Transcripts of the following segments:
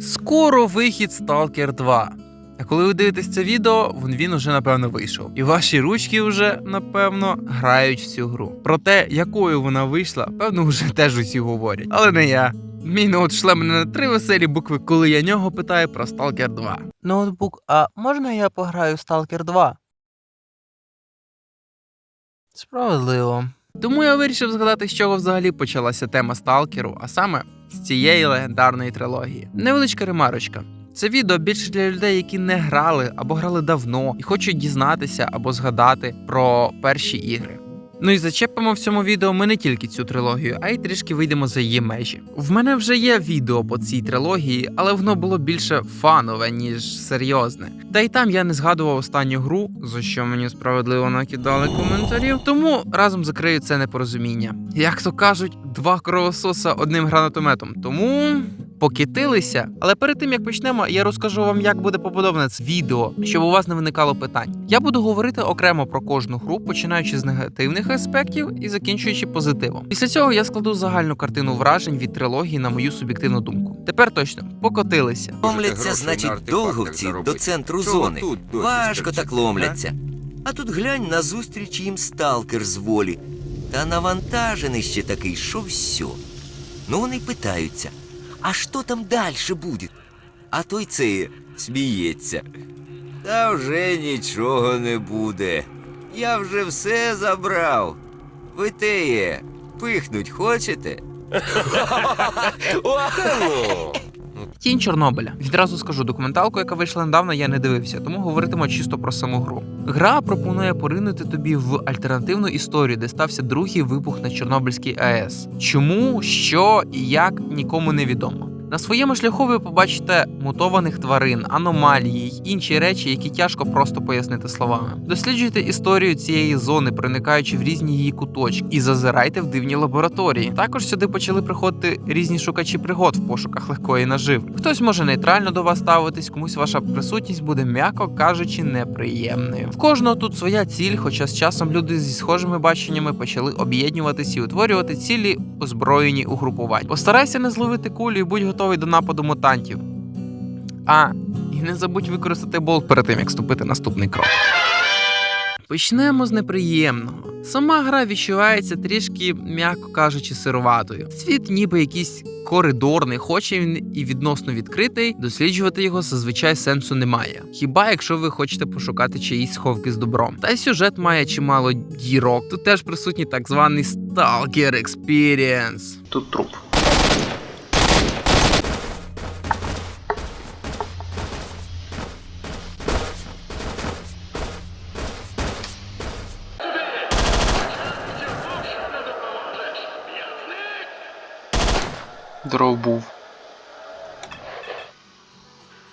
Скоро вихід Stalker 2. А коли ви дивитесь це відео, він, уже напевно вийшов. І ваші ручки вже напевно грають в цю гру. Про те, якою вона вийшла, певно, вже теж усі говорять. Але не я. Мій ноут шле мене на три веселі букви, коли я нього питаю про Stalker 2. Ноутбук, а можна я пограю Stalker 2? Справедливо. Тому я вирішив згадати, з чого взагалі почалася тема сталкеру, а саме з цієї легендарної трилогії. Невеличка ремарочка. Це відео більше для людей, які не грали або грали давно і хочуть дізнатися або згадати про перші ігри. Ну і зачепимо в цьому відео ми не тільки цю трилогію, а й трішки вийдемо за її межі. В мене вже є відео по цій трилогії, але воно було більше фанове, ніж серйозне. Та й там я не згадував останню гру, за що мені справедливо накидали коментарів. Тому разом закрию це непорозуміння. Як то кажуть, два кровососа одним гранатометом. Тому покитилися. Але перед тим як почнемо, я розкажу вам, як буде побудоване це відео, щоб у вас не виникало питань. Я буду говорити окремо про кожну гру, починаючи з негативних аспектів і закінчуючи позитивом. Після цього я складу загальну картину вражень від трилогії на мою суб'єктивну думку. Тепер точно покотилися. Ломляться, значить, довговці до центру Чого зони. тут досі Важко так ломляться. А тут глянь назустріч їм сталкер з волі. Та навантажений ще такий, що все. Ну вони й питаються, а що там далі буде? А той це сміється. Та вже нічого не буде. Я вже все забрав. Ви теє, пихнуть хочете? Тінь Чорнобиля. Відразу скажу, документалку, яка вийшла недавно, я не дивився, тому говоритиму чисто про саму гру. Гра пропонує поринути тобі в альтернативну історію, де стався другий вибух на Чорнобильській АЕС. Чому, що і як нікому не відомо. На своєму шляху ви побачите мутованих тварин, аномалії й інші речі, які тяжко просто пояснити словами. Досліджуйте історію цієї зони, проникаючи в різні її куточки, і зазирайте в дивні лабораторії. Також сюди почали приходити різні шукачі пригод в пошуках легкої наживи. Хтось може нейтрально до вас ставитись, комусь ваша присутність буде, м'яко кажучи, неприємною. В кожного тут своя ціль, хоча з часом люди зі схожими баченнями почали об'єднуватись і утворювати цілі озброєні угрупування. Постарайся не зловити кулю і будь готовий до нападу мутантів. А, і не забудь використати болт перед тим, як ступити наступний крок. Почнемо з неприємного. Сама гра відчувається трішки, м'яко кажучи, сируватою. Світ ніби якийсь коридорний, хоче він і відносно відкритий, досліджувати його зазвичай сенсу немає. Хіба якщо ви хочете пошукати чиїсь сховки з добром. Та й сюжет має чимало дірок. Тут теж присутній так званий Stalker Experience. Тут труп. Дров був.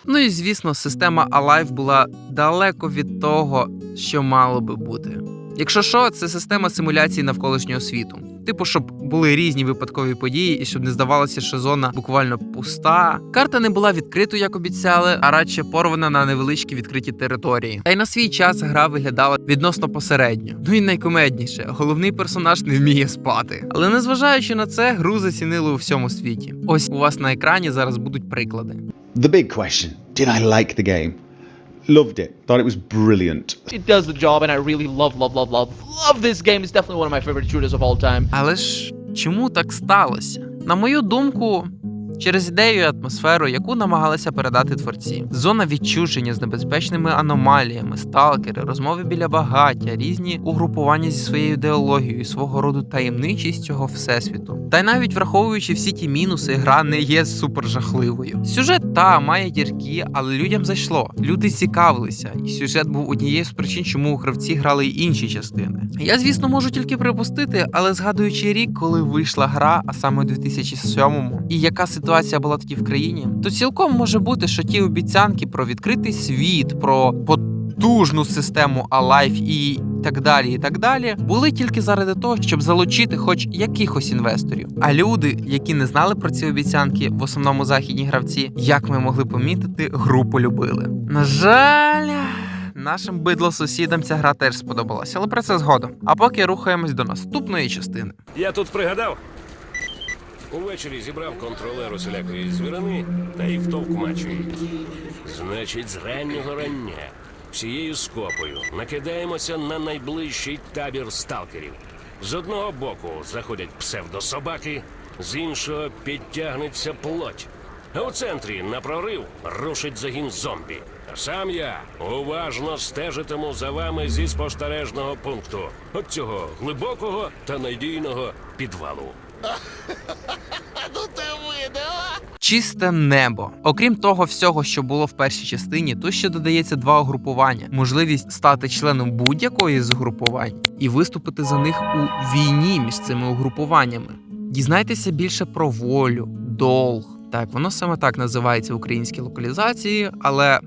Ну і звісно, система Alive була далеко від того, що мало би бути. Якщо що, це система симуляції навколишнього світу. Типу, щоб були різні випадкові події, і щоб не здавалося, що зона буквально пуста. Карта не була відкритою, як обіцяли, а радше порвана на невеличкі відкриті території. Та й на свій час гра виглядала відносно посередньо. Ну і найкомедніше, головний персонаж не вміє спати. Але незважаючи на це, гру зацінили у всьому світі. Ось у вас на екрані зараз будуть приклади. The big question Did I like the game? Loved it. Thought it was brilliant. it does the job, and I really love, love, love, love, love this game. It's definitely one of my favorite shooters of all time. Але ж чому так сталося? На мою думку, через ідею і атмосферу, яку намагалися передати творці. Зона відчуження з небезпечними аномаліями, сталкери, розмови біля багаття, різні угрупування зі своєю ідеологією, свого роду таємничість цього всесвіту. Та й навіть враховуючи всі ті мінуси, гра не є супер жахливою. Сюжет та має дірки, але людям зайшло. Люди цікавилися, і сюжет був однією з причин, чому гравці грали й інші частини. Я, звісно, можу тільки припустити, але згадуючи рік, коли вийшла гра, а саме у 2007-му, і яка ситуація була тоді в країні, то цілком може бути, що ті обіцянки про відкритий світ, про потужну систему Alive і так далі, і так далі, були тільки заради того, щоб залучити хоч якихось інвесторів. А люди, які не знали про ці обіцянки, в основному західні гравці, як ми могли помітити, гру полюбили. На жаль. Нашим бидло-сусідам ця гра теж сподобалася, але про це згодом. А поки рухаємось до наступної частини. Я тут пригадав. Увечері зібрав контролер усілякої звірини та й втовк мачу. Значить, з раннього рання всією скопою накидаємося на найближчий табір сталкерів. З одного боку заходять псевдособаки, з іншого підтягнеться плоть. А у центрі на прорив рушить загін зомбі. Сам я уважно стежитиму за вами зі спостережного пункту. От цього глибокого та надійного підвалу. Чисте небо. Окрім того всього, що було в першій частині, тут ще додається два угрупування: можливість стати членом будь-якої з угрупувань і виступити за них у війні між цими угрупуваннями. Дізнайтеся більше про волю, долг. Так, воно саме так називається в українській локалізації, але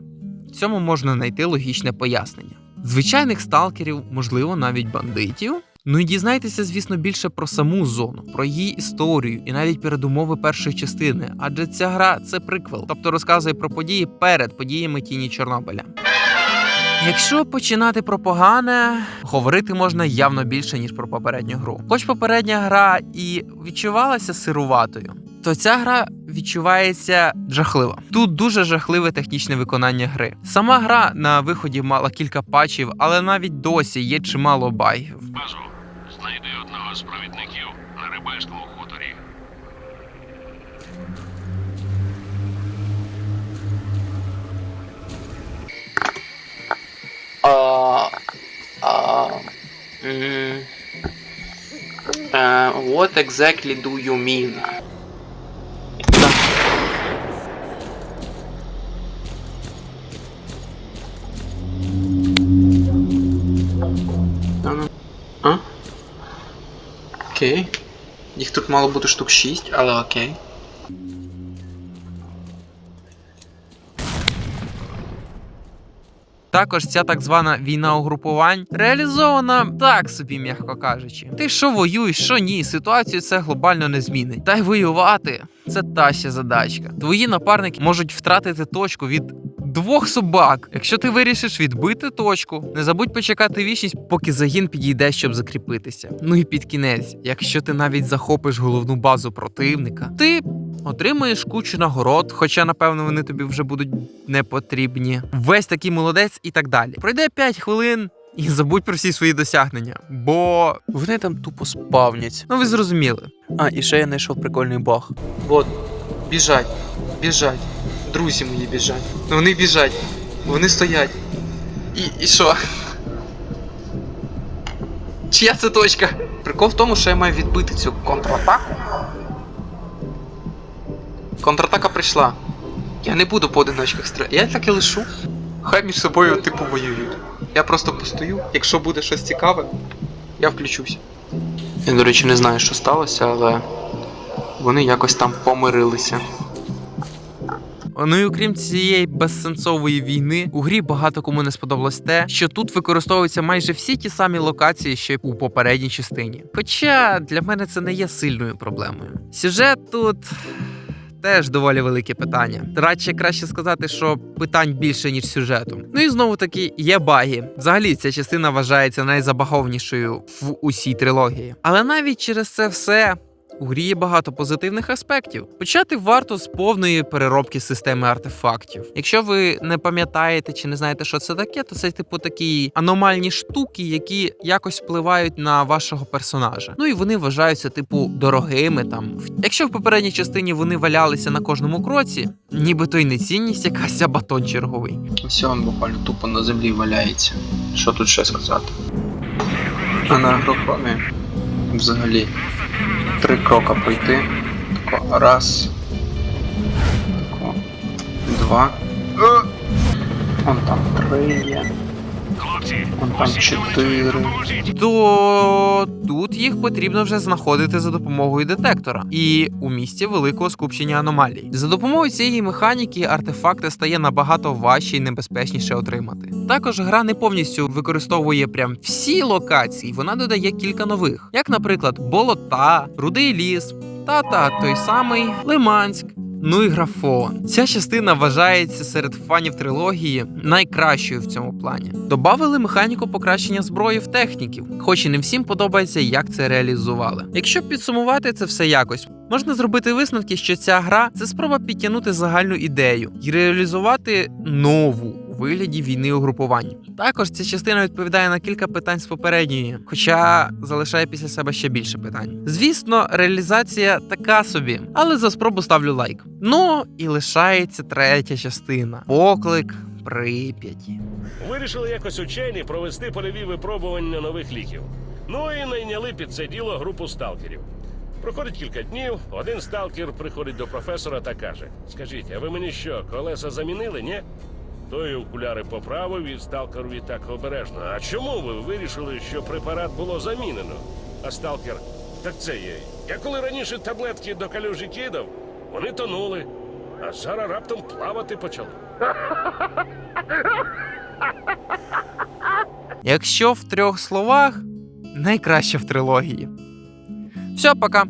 в цьому можна знайти логічне пояснення. Звичайних сталкерів, можливо, навіть бандитів. Ну і дізнайтеся, звісно, більше про саму зону, про її історію і навіть передумови першої частини, адже ця гра це приквел, тобто розказує про події перед подіями тіні Чорнобиля. Якщо починати про погане, говорити можна явно більше ніж про попередню гру. Хоч попередня гра і відчувалася сируватою, то ця гра відчувається жахливо. Тут дуже жахливе технічне виконання гри. Сама гра на виході мала кілька патчів, але навіть досі є чимало багів. Базу, знайди одного з провідників на рибальському хуторі. Uh, uh, mm, uh, what exactly do you mean? Їх тут мало бути штук 6, але окей. Також ця так звана війна угрупувань реалізована так собі, м'яко кажучи. Ти що воюєш, що ні, ситуацію це глобально не змінить. Та й воювати це та ще задачка. Твої напарники можуть втратити точку від двох собак. Якщо ти вирішиш відбити точку, не забудь почекати вічність, поки загін підійде, щоб закріпитися. Ну і під кінець, якщо ти навіть захопиш головну базу противника, ти Отримуєш кучу нагород, хоча, напевно, вони тобі вже будуть не потрібні. Весь такий молодець і так далі. Пройде 5 хвилин. І забудь про всі свої досягнення, бо вони там тупо спавняться. Ну ви зрозуміли. А, і ще я знайшов прикольний баг. От, біжать, біжать. Друзі мої біжать. Ну вони біжать. Вони стоять. І, і що? Чия це точка? Прикол в тому, що я маю відбити цю контратаку. Контратака прийшла. Я не буду по одиночках стріляти. Я так і лишу. Хай між собою типу воюють. Я просто постою. Якщо буде щось цікаве, я включусь. Я, до речі, не знаю, що сталося, але вони якось там помирилися. Ну і окрім цієї безсенсової війни, у грі багато кому не сподобалось те, що тут використовуються майже всі ті самі локації, що й у попередній частині. Хоча для мене це не є сильною проблемою. Сюжет тут. Теж доволі велике питання. Радше краще сказати, що питань більше ніж сюжету. Ну і знову таки є баги. Взагалі ця частина вважається найзабаговнішою в усій трилогії. Але навіть через це все. У грі є багато позитивних аспектів. Почати варто з повної переробки системи артефактів. Якщо ви не пам'ятаєте чи не знаєте, що це таке, то це типу такі аномальні штуки, які якось впливають на вашого персонажа. Ну і вони вважаються, типу, дорогими там. Якщо в попередній частині вони валялися на кожному кроці, нібито й не цінність якась, а батон черговий. Все, він буквально тупо на землі валяється. Що тут ще сказати? А на агрохромі взагалі три крока пройти. Раз. Тако, два. Е! Вон там три є. Хлопці, там усі, чотири. То тут їх потрібно вже знаходити за допомогою детектора і у місці великого скупчення аномалій. За допомогою цієї механіки артефакти стає набагато важче і небезпечніше отримати. Також гра не повністю використовує прям всі локації, вона додає кілька нових, як, наприклад, болота, рудий ліс, та та той самий Лиманськ. Ну і графон. Ця частина вважається серед фанів трилогії найкращою в цьому плані. Добавили механіку покращення зброї в техніків, хоч і не всім подобається, як це реалізували. Якщо підсумувати це все якось, можна зробити висновки, що ця гра це спроба підтягнути загальну ідею і реалізувати нову вигляді війни угрупувань. Також ця частина відповідає на кілька питань з попередньої, хоча залишає після себе ще більше питань. Звісно, реалізація така собі, але за спробу ставлю лайк. Ну і лишається третя частина: поклик Прип'яті. Вирішили якось учені провести польові випробування нових ліків. Ну і найняли під це діло групу сталкерів. Проходить кілька днів, один сталкер приходить до професора та каже: Скажіть, а ви мені що, колеса замінили, ні? Той окуляри поправив і сталкерові так обережно. А чому ви вирішили, що препарат було замінено? А сталкер, так це є. Я коли раніше таблетки до калюжі кидав, вони тонули, а зараз раптом плавати почали. Якщо в трьох словах, найкраще в трилогії. Все, пока.